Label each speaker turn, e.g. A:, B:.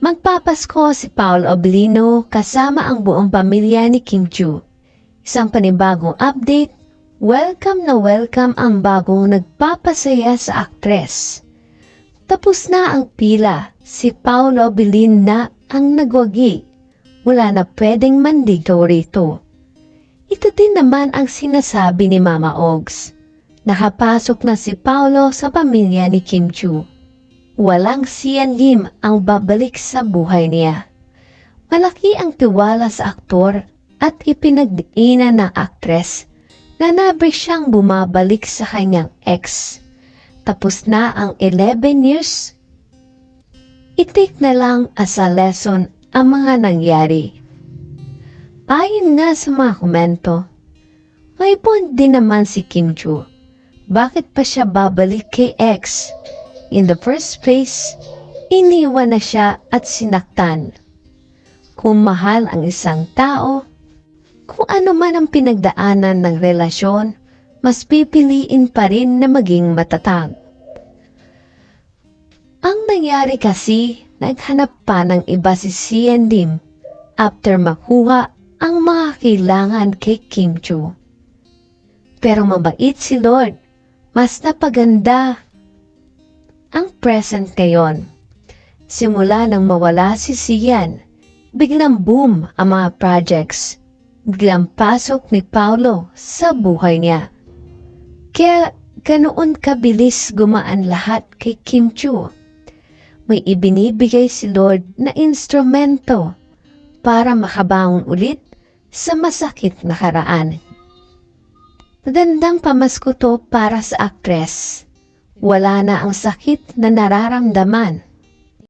A: Magpapasko si Paul Oblino kasama ang buong pamilya ni Kim Chu. Isang panibagong update, welcome na welcome ang bagong nagpapasaya sa aktres. Tapos na ang pila, si Paolo Bilin na ang nagwagi. Wala na pwedeng mandigaw rito. Ito din naman ang sinasabi ni Mama Ogs. Nakapasok na si Paolo sa pamilya ni Kim Chu. Walang siyan lim ang babalik sa buhay niya. Malaki ang tiwala sa aktor at ipinagdiinan ng aktres na nabrik siyang bumabalik sa kanyang ex. Tapos na ang 11 years. Itik na lang as a lesson ang mga nangyari. Ayon nga sa mga komento, may point din naman si Kim Chu. Bakit pa siya babalik kay ex? In the first place, iniwan na siya at sinaktan. Kung mahal ang isang tao, kung ano man ang pinagdaanan ng relasyon, mas pipiliin pa rin na maging matatag. Ang nangyari kasi, naghanap pa ng iba si Sian Lim after makuha ang mga kailangan kay Kim Chu. Pero mabait si Lord, mas napaganda ang present ngayon. Simula nang mawala si Sian, biglang boom ang mga projects. Biglang pasok ni Paulo sa buhay niya. Kaya ganoon kabilis gumaan lahat kay Kim Chu. May ibinibigay si Lord na instrumento para makabangon ulit sa masakit na karaan. Magandang pamasko to para sa aktres. Wala na ang sakit na nararamdaman.